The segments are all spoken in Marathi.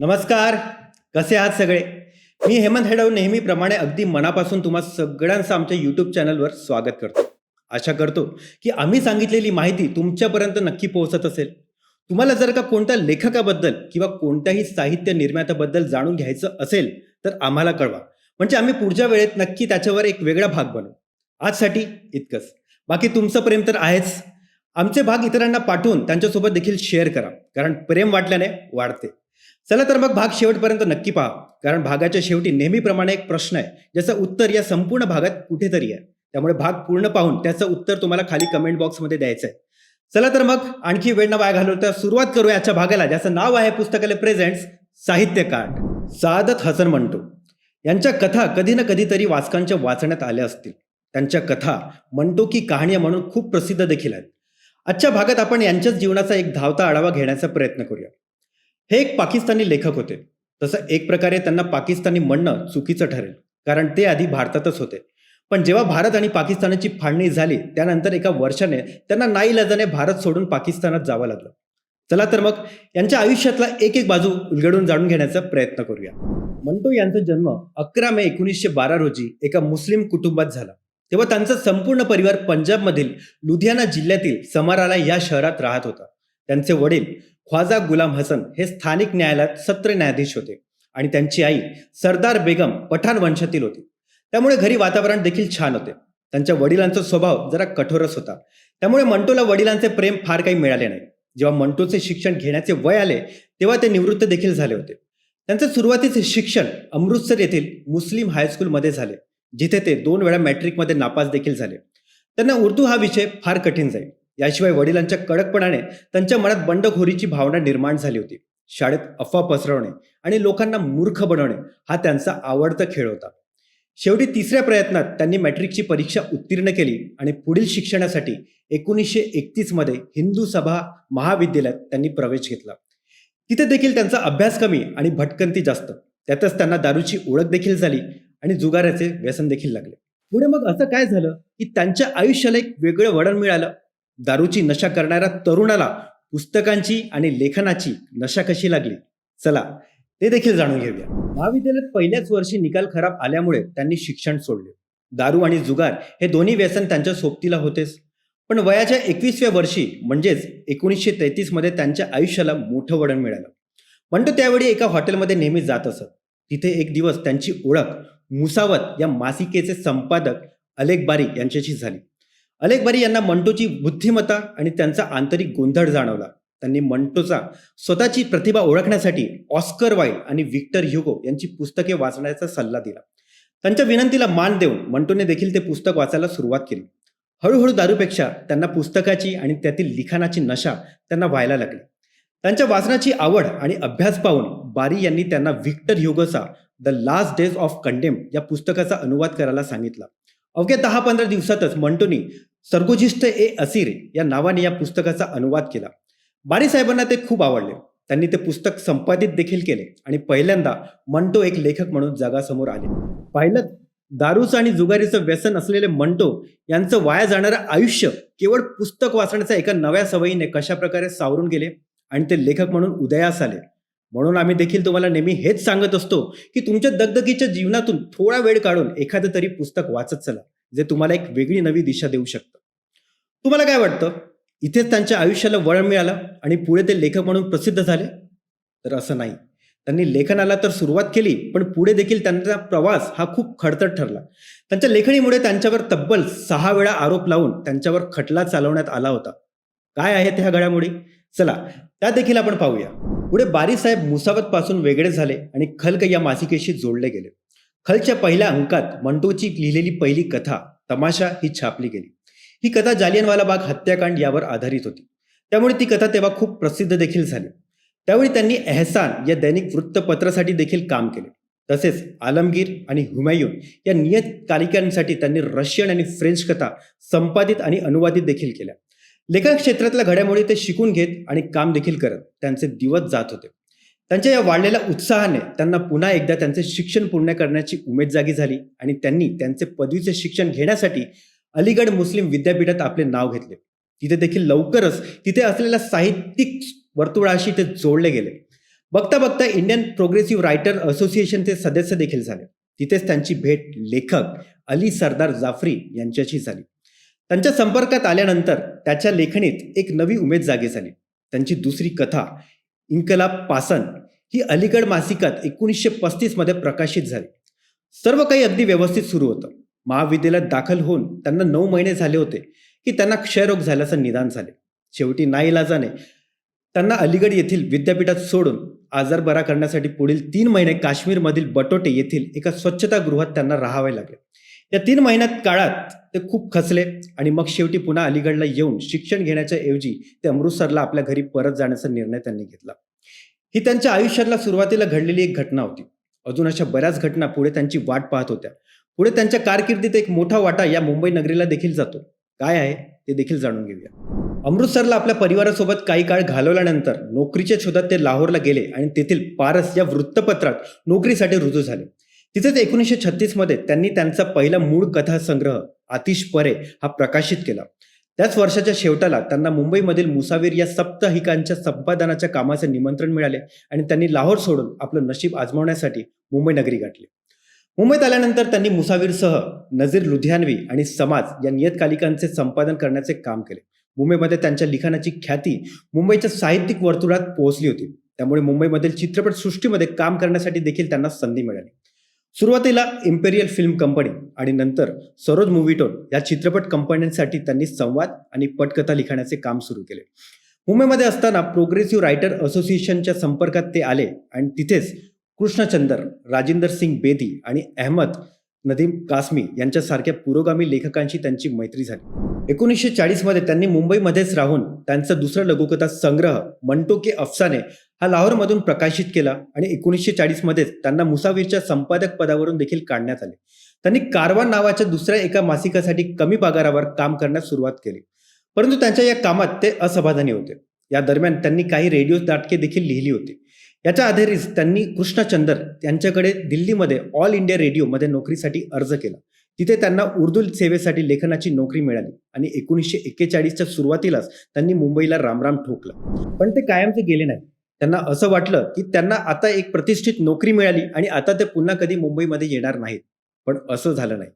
नमस्कार. कसे आहात सगळे? मी हेमंत हेडव नेहमीप्रमाणे अगदी मनापासून तुम्हा सगळ्यांचं आमच्या यूट्यूब चॅनलवर स्वागत करतो. आशा करतो की आम्ही सांगितलेली माहिती तुमच्यापर्यंत नक्की पोहोचत असेल. तुम्हाला जर का कोणत्या लेखकाबद्दल किंवा कोणत्याही साहित्य निर्मात्याबद्दल जाणून घ्यायचं असेल तर आम्हाला कळवा. म्हणजे आम्ही पुढच्या वेळेत नक्की त्याच्यावर एक वेगळा भाग बनवू. आजसाठी इतकंच. बाकी तुमचं प्रेम तर आहेच. आमचे भाग इतरांना पाठवून त्यांच्यासोबत देखील शेअर करा. कारण प्रेम वाटल्याने वाढते. चला तर मग भाग शेवटपर्यंत नक्की पहा. कारण भागाच्या शेवटी नेहमीप्रमाणे एक प्रश्न आहे. ज्याचं उत्तर या संपूर्ण भागात कुठेतरी आहे. त्यामुळे भाग पूर्ण पाहून त्याचं उत्तर तुम्हाला खाली कमेंट बॉक्समध्ये द्यायचं आहे. चला तर मग आणखी वेळ न वाया घालवता सुरुवात करूया आजच्या भागाला ज्याचं नाव आहे पुस्तकाले प्रेझेंट्स साहित्यकांड सादत हसन म्हणतो यांच्या कथा कधी ना कधीतरी वाचकांच्या वाचण्यात आल्या असतील. त्यांच्या कथा म्हणतो की कहाणी म्हणून खूप प्रसिद्ध देखील आहेत. आजच्या भागात आपण यांच्याच जीवनाचा एक धावता आढावा घेण्याचा प्रयत्न करूया. हे एक पाकिस्तानी लेखक होते. तसं एक प्रकारे त्यांना पाकिस्तानी म्हणणं चुकीचं ठरेल कारण ते आधी भारतातच होते. पण जेव्हा भारत आणि पाकिस्तानाची फाळणी झाली त्यानंतर एका वर्षाने त्यांना नाईलाजाने भारत सोडून पाकिस्तानात जावं लागलं. चला तर मग यांच्या आयुष्यातला एक एक बाजू उलगडून जाणून घेण्याचा प्रयत्न करूया. मंटो यांचा जन्म अकरा मे एकोणीसशे बारा रोजी एका मुस्लिम कुटुंबात झाला. तेव्हा त्यांचा संपूर्ण परिवार पंजाबमधील लुधियाना जिल्ह्यातील समाराला या शहरात राहत होता. त्यांचे वडील ख्वाजा गुलाम हसन हे स्थानिक न्यायालयात सत्र न्यायाधीश होते आणि त्यांची आई सरदार बेगम पठाण वंशातील होती. त्यामुळे घरी वातावरण देखील छान होते. त्यांच्या वडिलांचा स्वभाव जरा कठोरच होता. त्यामुळे मंटोला वडिलांचे प्रेम फार काही मिळाले नाही. जेव्हा मंटोचे शिक्षण घेण्याचे वय आले तेव्हा ते निवृत्त देखील झाले होते. त्यांचे सुरुवातीचे शिक्षण अमृतसर येथील मुस्लिम हायस्कूलमध्ये झाले जिथे ते दोन वेळा मॅट्रिकमध्ये नापास देखील झाले. त्यांना उर्दू हा विषय फार कठीण जाईल. याशिवाय वडिलांच्या कडकपणाने त्यांच्या मनात बंडखोरीची भावना निर्माण झाली होती. शाळेत अफवा पसरवणे आणि लोकांना मूर्ख बनवणे हा त्यांचा आवडता खेळ होता. शेवटी तिसऱ्या प्रयत्नात त्यांनी मॅट्रिकची परीक्षा उत्तीर्ण केली आणि पुढील शिक्षणासाठी एकोणीसशे एकतीसमध्ये हिंदू सभा महाविद्यालयात त्यांनी प्रवेश घेतला. तिथे देखील त्यांचा अभ्यास कमी आणि भटकंती जास्त. त्यातच त्यांना दारूची ओळख देखील झाली आणि जुगाराचे व्यसन देखील लागले. पुढे मग असं काय झालं की त्यांच्या आयुष्याला एक वेगळं वळण मिळालं? दारूची नशा करणाऱ्या तरुणाला पुस्तकांची आणि लेखनाची नशा कशी लागली? चला ते देखील जाणून घेऊया. महाविद्यालयात पहिल्याच वर्षी निकाल खराब आल्यामुळे त्यांनी शिक्षण सोडले. दारू आणि जुगार हे दोन्ही व्यसन त्यांच्या सोबतीला होतेच. पण वयाच्या एकवीसव्या वर्षी म्हणजेच एकोणीसशे तेहतीसमध्ये त्यांच्या आयुष्याला मोठं वळण मिळालं. म्हणतो त्यावेळी एका हॉटेलमध्ये नेहमी जात असत. तिथे एक दिवस त्यांची ओळख मुसावत या मासिकेचे संपादक अलेक बारी यांच्याशी झाली. अलेकबारी यांना मंटोची बुद्धिमत्ता आणि त्यांचा आंतरिक गोंधळ जाणवला. त्यांनी मंटोचा स्वतःची प्रतिभा ओळखण्यासाठी ऑस्कर वाईल आणि विक्टर ह्युगो यांची पुस्तके वाचण्याचा सल्ला दिला. त्यांच्या विनंतीला मान देऊन मंटोने देखील ते पुस्तक वाचायला सुरुवात केली. हळूहळू दारूपेक्षा त्यांना पुस्तकाची आणि त्यातील लिखाणाची नशा त्यांना व्हायला लागली. त्यांच्या वाचनाची आवड आणि अभ्यास पाहून बारी यांनी त्यांना Victor ह्युगोचा the last days of condemned या पुस्तकाचा अनुवाद करायला सांगितला. अवघ्या दहा पंधरा दिवसातच मंटोनी सर्गोजिस्ट ए असिर या नावाने या पुस्तकाचा अनुवाद केला. बारी साहेबांना ते खूप आवडले. त्यांनी ते पुस्तक संपादित देखील केले आणि पहिल्यांदा मंटो एक लेखक म्हणून जगासमोर आले. पाहिलं दारूचं आणि जुगारीचं व्यसन असलेले मंटो यांचं वाया जाणारं आयुष्य केवळ पुस्तक वाचण्याच्या एका नव्या सवयीने कशा प्रकारे सावरून गेले आणि ते लेखक म्हणून उदयास आले. म्हणून आम्ही देखील तुम्हाला नेहमी हेच सांगत असतो की तुमच्या दगदगीच्या जीवनातून थोडा वेळ काढून एखादं तरी पुस्तक वाचत चला जे तुम्हाला एक वेगळी नवी दिशा देऊ शकतं. तुम्हाला काय वाटतं? इथेच त्यांच्या आयुष्याला वळण मिळालं आणि पुढे ते लेखक म्हणून प्रसिद्ध झाले? तर असं नाही. त्यांनी लेखनाला तर सुरुवात केली पण पुढे देखील त्यांचा प्रवास हा खूप खडतर ठरला. त्यांच्या लेखणीमुळे त्यांच्यावर तब्बल सहा वेळा आरोप लावून त्यांच्यावर खटला चालवण्यात आला होता. काय आहे ह्या घडामोडी? चला त्या देखील आपण पाहूया. पुढे बारीसाहेब मुसावत पासून वेगळे झाले आणि खल्क या मासिकेशी जोडले गेले. खलच्या पहिल्या अंकात मंटोची लिहिलेली पहिली कथा तमाशा ही छापली गेली. ही कथा जालियनवाला बाग हत्याकांड यावर आधारित होती. त्यामुळे ती कथा तेव्हा खूप प्रसिद्ध देखील झाली. त्यावेळी त्यांनी एहसान या दैनिक वृत्तपत्रासाठी देखील काम केले. तसेच आलमगीर आणि हुमायून या नियतकालिकांसाठी त्यांनी रशियन आणि फ्रेंच कथा संपादित आणि अनुवादित देखील केल्या. लेखन क्षेत्रातल्या घडामोडी ते शिकून घेत आणि काम देखील करत त्यांचे दिवस जात होते. त्यांच्या या वाढलेल्या उत्साहाने त्यांना पुन्हा एकदा त्यांचे शिक्षण पूर्ण करण्याची उमेद जागी झाली आणि त्यांनी त्यांचे पदवीचे शिक्षण घेण्यासाठी अलीगड मुस्लिम विद्यापीठात आपले नाव घेतले. तिथे देखील लवकरच तिथे असलेल्या साहित्यिक वर्तुळाशी ते जोडले गेले. बघता बघता इंडियन प्रोग्रेसिव्ह रायटर असोसिएशनचे सदस्य देखील झाले. तिथेच त्यांची भेट लेखक अली सरदार जाफरी यांच्याशी झाली. त्यांच्या संपर्कात आल्यानंतर त्याच्या लेखणीत एक नवी उमेद जागी झाली. त्यांची दुसरी कथा इन्कलाब पासन ही अलीगड मासिकात एकोणीसशे पस्तीसमध्ये प्रकाशित झाली. सर्व काही अगदी व्यवस्थित सुरू होतं. महाविद्यालयात दाखल होऊन त्यांना नऊ महिने झाले होते की त्यांना क्षयरोग झाल्याचं निदान झाले. शेवटी नाईलाजाने त्यांना अलीगड येथील विद्यापीठात सोडून आजार बरा करण्यासाठी पुढील तीन महिने काश्मीरमधील बटोटे येथील एका स्वच्छतागृहात त्यांना राहावे लागले. या तीन महिन्यात काळात ते खूप खचले आणि मग शेवटी पुन्हा अलीगडला येऊन शिक्षण घेण्याच्या ऐवजी ते अमृतसरला आपल्या घरी परत जाण्याचा निर्णय त्यांनी घेतला. ही त्यांच्या आयुष्यातला सुरुवातीला घडलेली एक घटना होती. अजून अशा बऱ्याच घटना पुढे त्यांची वाट पाहत होत्या. पुढे त्यांच्या कारकिर्दीत एक मोठा वाटा या मुंबई नगरीला देखील जातो. काय आहे? ते देखील जाणून घेऊया. अमृतसरला आपल्या परिवारासोबत काही काळ घालवल्यानंतर नोकरीच्या शोधात ते लाहोरला गेले आणि तेथील पारस या वृत्तपत्रात नोकरीसाठी रुजू झाले. तिथेच एकोणीसशे छत्तीसमध्ये त्यांनी त्यांचा पहिला मूळ कथासंग्रह आतिश परे हा प्रकाशित केला. त्याच वर्षाच्या शेवटाला त्यांना मुंबईमधील मुसावीर या सप्ताहिकांच्या संपादनाच्या कामाचे निमंत्रण मिळाले आणि त्यांनी लाहोर सोडून आपलं नशीब आजमावण्यासाठी मुंबई नगरी गाठली. मुंबईत आल्यानंतर त्यांनी मुसावीरसह नजीर लुधियानवी आणि समाज या नियतकालिकांचे संपादन करण्याचे काम केले. मुंबईमध्ये त्यांच्या लिखाणाची ख्याती मुंबईच्या साहित्यिक वर्तुळात पोहोचली होती. त्यामुळे मुंबईमधील चित्रपट सृष्टीमध्ये काम करण्यासाठी देखील त्यांना संधी मिळाली. सुरुवातीला इम्पेरियल फिल्म कंपनी आणि नंतर सरोज मुव्हीटोन या चित्रपट कंपन्यांसाठी त्यांनी संवाद आणि पटकथा लिखाण्याचे काम सुरू केले. मुंबईमध्ये असताना प्रोग्रेसिव्ह रायटर असोसिएशनच्या संपर्कात ते आले आणि तिथेच कृष्णचंदर राजेंदर सिंग बेदी आणि अहमद नदीम कासमी यांच्यासारख्या पुरोगामी लेखकांशी त्यांची मैत्री झाली. एकोणीसशे चाळीसमध्ये त्यांनी मुंबईमध्येच राहून त्यांचा दुसरा लघुकथा संग्रह मंटो के अफसाने हा लाहोरमधून प्रकाशित केला आणि एकोणीसशे चाळीसमध्येच त्यांना मुसावीरच्या संपादक पदावरून देखील काढण्यात आले. त्यांनी कारवान नावाच्या दुसऱ्या एका मासिकासाठी कमी पगारावर काम करण्यास सुरुवात केली. परंतु त्यांच्या या कामात ते असमाधानी होते. या दरम्यान त्यांनी काही रेडिओ नाटके देखील लिहिली होती. याच्या आधारेच त्यांनी कृष्णचंदर यांच्याकडे दिल्लीमध्ये ऑल इंडिया रेडिओमध्ये नोकरीसाठी अर्ज केला. तिथे त्यांना उर्दू सेवेसाठी लेखनाची नोकरी मिळाली आणि एकोणीसशे एक्केचाळीसच्या सुरुवातीलाच त्यांनी मुंबईला रामराम ठोकलं. पण ते कायमचे गेले नाही त्यांना असं वाटलं की त्यांना आता एक प्रतिष्ठित नोकरी मिळाली आणि आता ते पुन्हा कधी मुंबईमध्ये येणार नाहीत. पण असं झालं नाही.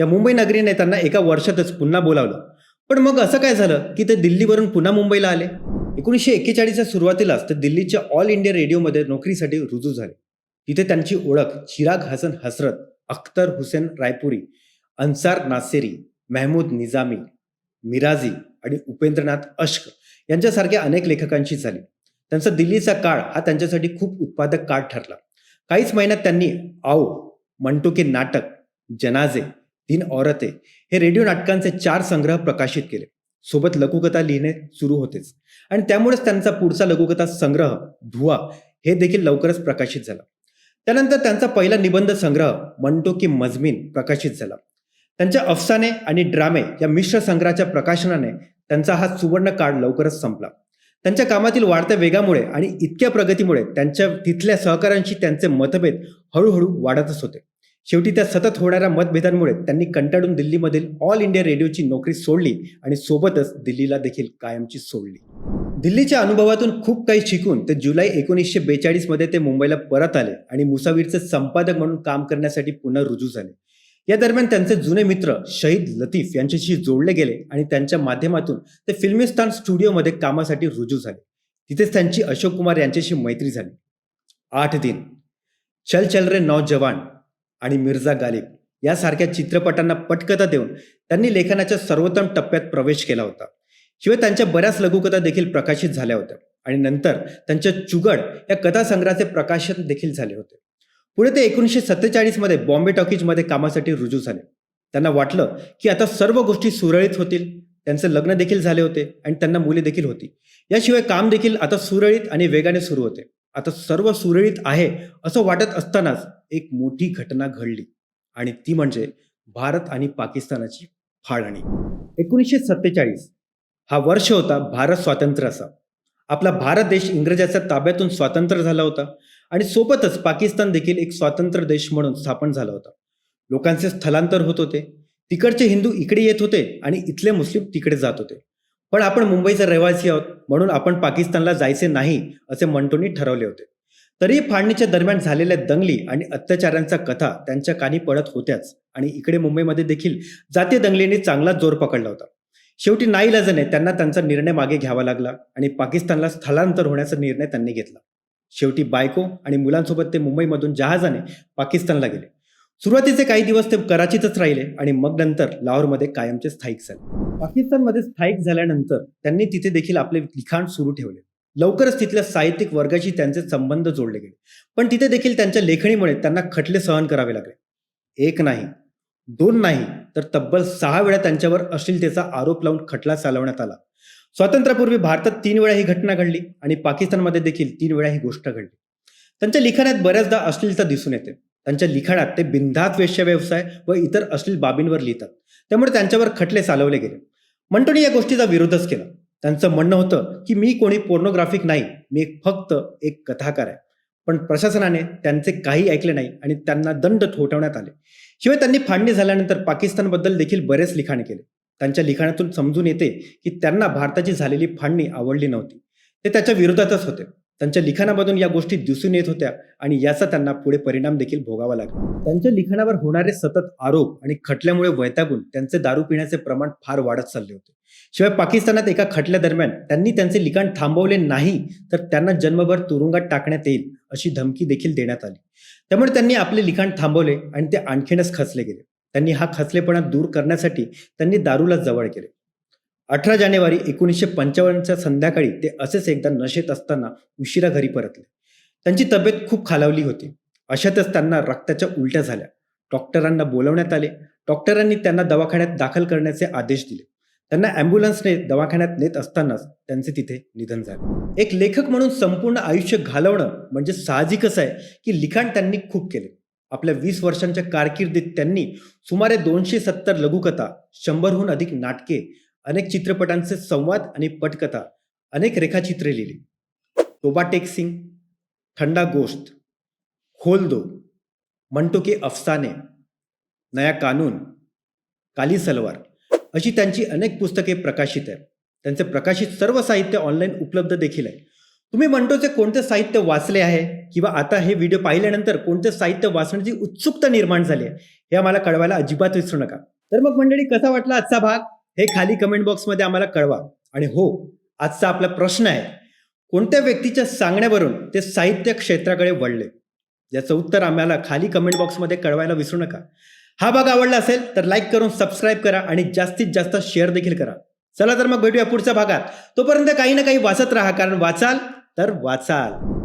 या मुंबई नगरीने त्यांना एका वर्षातच पुन्हा बोलावलं. पण मग असं काय झालं की ते दिल्लीवरून पुन्हा मुंबईला आले? एकोणीसशे एक्केचाळीसच्या सुरुवातीलाच ते दिल्लीच्या ऑल इंडिया रेडिओमध्ये नोकरीसाठी रुजू झाले. तिथे त्यांची ओळख चिराग हसन हसरत अख्तर हुसेन रायपुरी अन्सार नासेरी महमूद निजामी मिराजी आणि उपेंद्रनाथ अश्क यांच्यासारख्या अनेक लेखकांशी झाली. त्यांचा दिल्लीचा काळ हा त्यांच्यासाठी खूप उत्पादक काळ ठरला. काहीच महिन्यात त्यांनी आओ मंटो के नाटक जनाजे तीन औरते हे रेडिओ नाटकांचे चार संग्रह प्रकाशित केले. सोबत लघुकथा लिहिणे सुरू होतेच. आणि त्यामुळेच त्यांचा पुढचा लघुकथा संग्रह धुवा हे देखील लवकरच प्रकाशित झाला. त्यानंतर त्यांचा पहिला निबंध संग्रह म्हणतो की मजमीन प्रकाशित झाला. त्यांच्या अफसाने आणि ड्रामे या मिश्र संग्रहाच्या प्रकाशनाने त्यांचा हा सुवर्ण काळ लवकरच संपला. त्यांच्या कामातील वाढत्या वेगामुळे आणि इतक्या प्रगतीमुळे त्यांच्या तिथल्या सहकाऱ्यांशी त्यांचे मतभेद हळूहळू वाढतच होते. शेवटी त्या सतत होणाऱ्या मतभेदांमुळे त्यांनी कंटाळून दिल्लीमधील ऑल इंडिया रेडिओची नोकरी सोडली आणि सोबतच दिल्लीला देखील कायमची सोडली. दिल्लीच्या अनुभवातून खूप काही शिकून ते जुलै एकोणीसशे बेचाळीसमध्ये ते मुंबईला परत आले आणि मुसावीरचे संपादक म्हणून काम करण्यासाठी पुन्हा रुजू झाले. या दरम्यान त्यांचे जुने मित्र शहीद लतीफ यांच्याशी जोडले गेले आणि त्यांच्या माध्यमातून ते फिल्मिस्तान स्टुडिओमध्ये कामासाठी रुजू झाले. तिथेच त्यांची अशोक कुमार यांच्याशी मैत्री झाली. आठ दिन. चल चल रे नौजवान. आणि मिर्झा गालिब यासारख्या चित्रपटांना पटकथा देऊन त्यांनी लेखनाच्या सर्वोत्तम टप्प्यात प्रवेश केला होता. शिवाय त्यांच्या बऱ्याच लघुकथा देखील प्रकाशित झाल्या होत्या आणि नंतर त्यांच्या चुगड या कथासंग्रहाचे प्रकाशन देखील झाले होते. पुढे ते एकोणीसशे सत्तेचाळीसमध्ये बॉम्बे टॉकीजमध्ये कामासाठी रुजू झाले. त्यांना वाटलं की आता सर्व गोष्टी सुरळीत होतील. त्यांचे लग्न देखील झाले होते आणि त्यांना मुले देखील होती. याशिवाय काम देखील आता सुरळीत आणि वेगाने सुरू होते. आता सर्व सुरळीत आहे असं वाटत असतानाच एक मोठी घटना घडली. आणि ती म्हणजे भारत आणि पाकिस्तानाची फाळणी. एकोणीसशे सत्तेचाळीस हा वर्ष होता भारत स्वातंत्र्याचा. आपला भारत देश इंग्रजाच्या ताब्यातून स्वातंत्र्य झाला होता आणि सोबतच पाकिस्तान देखील एक स्वातंत्र्य देश म्हणून स्थापन झाला होता. लोकांचे स्थलांतर होत होते. तिकडचे हिंदू इकडे येत होते आणि इथले मुस्लिम तिकडे जात होते. पण आपण मुंबईचे रहिवासी आहोत म्हणून आपण पाकिस्तानला जायचे नाही असे मंटोनी ठरवले होते. तरी फाळणीच्या दरम्यान झालेल्या दंगली आणि अत्याचारांच्या कथा त्यांच्या कानी पडत होत्याच. आणि इकडे मुंबईमध्ये देखील जातीय दंगलीने चांगला जोर पकडला होता. शेवटी नाईलाजाने त्यांना त्यांचा निर्णय मागे घ्यावा लागला आणि पाकिस्तानला स्थलांतर होण्याचा निर्णय त्यांनी घेतला. शेवटी बायको आणि मुलांसोबत ते मुंबईमधून जहाजाने पाकिस्तानला गेले. सुरुवातीचे काही दिवस ते कराचीतच राहिले आणि मग नंतर लाहोरमध्ये कायमचे स्थायिक झाले. पाकिस्तानमध्ये स्थायिक झाल्यानंतर त्यांनी तिथे देखील आपले लिखाण सुरू ठेवले. लवकरच तिथल्या साहित्यिक वर्गाशी त्यांचे संबंध जोडले गेले. पण तिथे देखील त्यांच्या लेखणीमुळे त्यांना खटले सहन करावे लागले. एक नाही दोन नाही तर तब्बल सहा वेळा त्यांच्यावर अश्लीलतेचा आरोप लावून खटला चालवण्यात आला. स्वातंत्र्यापूर्वी भारतात तीन वेळा ही घटना घडली आणि पाकिस्तानमध्ये देखील तीन वेळा ही गोष्ट घडली. त्यांच्या लिखाणात बऱ्याचदा अश्लीलता दिसून येते. त्यांच्या लिखाणात ते बिनधात वेश्या व्यवसाय व इतर अश्लील बाबींवर लिहितात. त्यामुळे त्यांच्यावर खटले चालवले गेले. मंटोनी या गोष्टीचा विरोधच केला. त्यांचं म्हणणं होतं की मी कोणी पोर्नोग्राफिक नाही मी एक फक्त एक कथाकार आहे. पण प्रशासनाने त्यांचे काही ऐकले नाही आणि त्यांना दंड ठोठवण्यात आले. शिवाय त्यांनी फाळणी झाल्यानंतर पाकिस्तानबद्दल देखील बरेच लिखाण केले. त्यांच्या लिखाणातून समजून येते की त्यांना भारताची झालेली फाळणी आवडली नव्हती. ते त्याच्या विरोधातच होते. त्यांच्या लिखाणामधून या गोष्टी दिसून येत होत्या आणि याचा त्यांना पुढे परिणाम देखील भोगावा लागला. त्यांच्या लिखाणावर होणारे सतत आरोप आणि खटल्यामुळे वैतागून त्यांचे दारू पिण्याचे प्रमाण फार वाढत चालले होते. शिवाय पाकिस्तानात एका खटल्या दरम्यान त्यांनी त्यांचे लिखाण थांबवले नाही तर त्यांना जन्मभर तुरुंगात टाकण्यात येईल अशी धमकी देखील देण्यात आली. त्यामुळे त्यांनी आपले लिखाण थांबवले आणि ते आणखीनच खचले गेले. त्यांनी हा खचलेपणा दूर करण्यासाठी त्यांनी दारूला जवळ केले. अठरा जानेवारी एकोणीसशे पंचावन्नच्या संध्याकाळी ते असेच एकदा नशेत असताना उशिरा घरी परतले. त्यांची तब्येत खूप खालावली होती. अशातच त्यांना रक्ताच्या उलट्या झाल्या. डॉक्टरांना बोलवण्यात आले. डॉक्टरांनी त्यांना दवाखान्यात दाखल करण्याचे आदेश दिले. त्यांना ॲम्ब्युलन्सने दवाखान्यात नेत असतानाच त्यांचे तिथे निधन झाले. एक लेखक म्हणून संपूर्ण आयुष्य घालवणं म्हणजे साहजिकच आहे की लिखाण त्यांनी खूप केले. आपल्या वीस वर्षांच्या कारकिर्दीत त्यांनी सुमारे दोनशे सत्तर लघुकथा शंभरहून अधिक नाटके अनेक चित्रपटांचे संवाद आणि पटकथा अनेक रेखाचित्रे लिहिली. तोबा टेक सिंग ठंडा खोल दो मंटो के अफसाने नया कानून काली सलवार अशी त्यांची अनेक पुस्तके प्रकाशित आहेत. त्यांचे प्रकाशित सर्व साहित्य ऑनलाईन उपलब्ध देखील आहे. तुम्ही मंटोचे कोणते साहित्य वाचले आहे? किंवा आता हे व्हिडिओ पाहिल्यानंतर कोणते साहित्य वाचण्याची उत्सुकता निर्माण झाली आहे? हे आम्हाला कळवायला अजिबात विसरू नका. तर मग मंडळी कसा वाटला आजचा भाग? हे खाली कमेंट बॉक्समध्ये आम्हाला कळवा. आणि हो आजचा आपला प्रश्न आहे कोणत्या व्यक्तीच्या सांगण्यावरून ते साहित्य क्षेत्राकडे वळले? याचं उत्तर आम्हाला खाली कमेंट बॉक्समध्ये कळवायला विसरू नका. हा भाग आवडला असेल तर लाईक करून सबस्क्राईब करा आणि जास्तीत जास्त शेअर देखील करा. चला तर मग भेटूया पुढच्या भागात. तोपर्यंत काही ना काही वाचत राहा कारण वाचाल तर वाचाल.